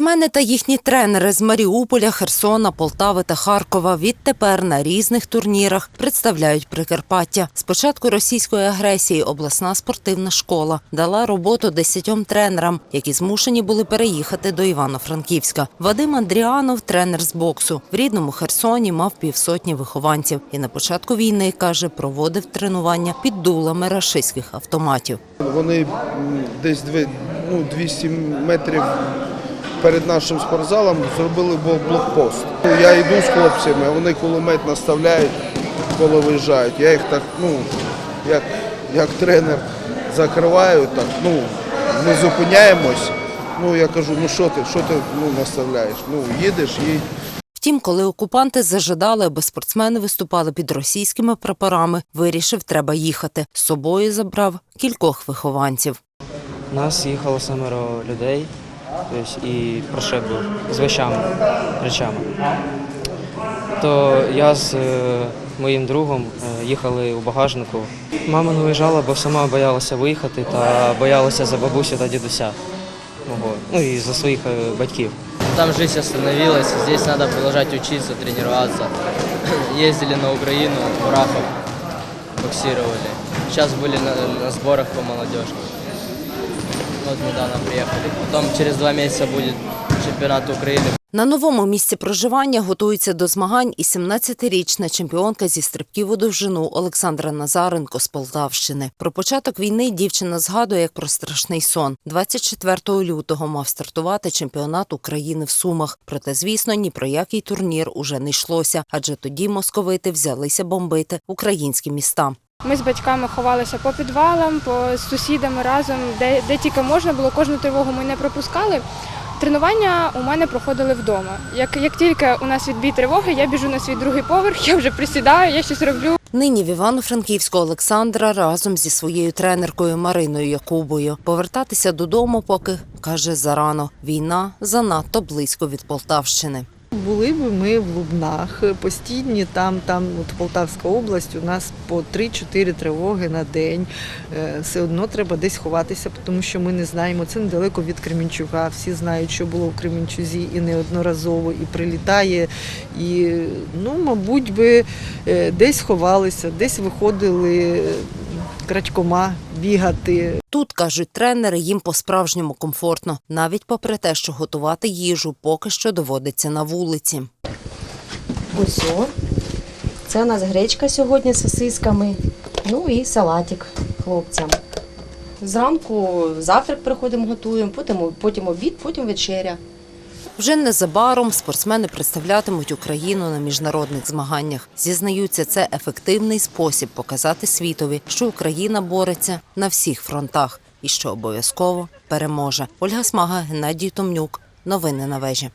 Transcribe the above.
Спортсмени та їхні тренери з Маріуполя, Херсона, Полтави та Харкова відтепер на різних турнірах представляють Прикарпаття. З початку російської агресії обласна спортивна школа дала роботу десятьом тренерам, які змушені були переїхати до Івано-Франківська. Вадим Андріанов, тренер з боксу, в рідному Херсоні мав півсотні вихованців і на початку війни каже, проводив тренування під дулами рашистських автоматів. Вони десь ну, 200 метрів перед нашим спортзалом зробили блокпост. Я йду з хлопцями, а вони кулемет наставляють, коли виїжджають. Я їх так, ну, як, як тренер закриваю, так, ну, ми зупиняємось. Ну, я кажу, ну що ти, що ти ну, наставляєш? Ну, їдеш, їдь. Втім, коли окупанти зажадали, аби спортсмени виступали під російськими прапорами, вирішив, треба їхати. З собою забрав кількох вихованців. Нас їхало семеро людей тобто, і прошек був з вещами, речами. То я з е, моїм другом е, їхали у багажнику. Мама не виїжджала, бо сама боялася виїхати та боялася за бабусю та дідуся мого, ну і за своїх е, батьків. Там жизнь остановилась, здесь надо продолжать учиться, тренироваться. Ездили на Украину, в Рахов, боксировали. Сейчас были на, сборах по молодежке. Вот недавно приехали. Потом через два месяца будет чемпионат Украины. На новому місці проживання готується до змагань і 17-річна чемпіонка зі стрибків у довжину Олександра Назаренко з Полтавщини. Про початок війни дівчина згадує як про страшний сон. 24 лютого мав стартувати чемпіонат України в Сумах. Проте, звісно, ні про який турнір уже не йшлося, адже тоді московити взялися бомбити українські міста. Ми з батьками ховалися по підвалам, по сусідами разом, де, де тільки можна було, кожну тривогу ми не пропускали. Тренування у мене проходили вдома. Як, як тільки у нас відбій тривоги, я біжу на свій другий поверх, я вже присідаю, я щось роблю. Нині в Івано-Франківську Олександра разом зі своєю тренеркою Мариною Якубою. Повертатися додому поки, каже, зарано. Війна занадто близько від Полтавщини. Були б ми в Лубнах постійні, там, там от Полтавська область, у нас по 3-4 тривоги на день. Е, Все одно треба десь ховатися, тому що ми не знаємо. Це недалеко від Кременчуга. Всі знають, що було в Кременчузі і неодноразово, і прилітає. І, ну, мабуть, би е, десь ховалися, десь виходили крадькома бігати. Тут, кажуть тренери, їм по-справжньому комфортно, навіть попри те, що готувати їжу поки що доводиться на вулиці. Ось о. Це у нас гречка сьогодні з сосисками. Ну і салатик хлопцям. Зранку завтрак приходимо, готуємо, потім, потім обід, потім вечеря. Вже незабаром спортсмени представлятимуть Україну на міжнародних змаганнях. Зізнаються, це ефективний спосіб показати світові, що Україна бореться на всіх фронтах і що обов'язково переможе. Ольга Смага, Геннадій Томнюк. Новини на вежі.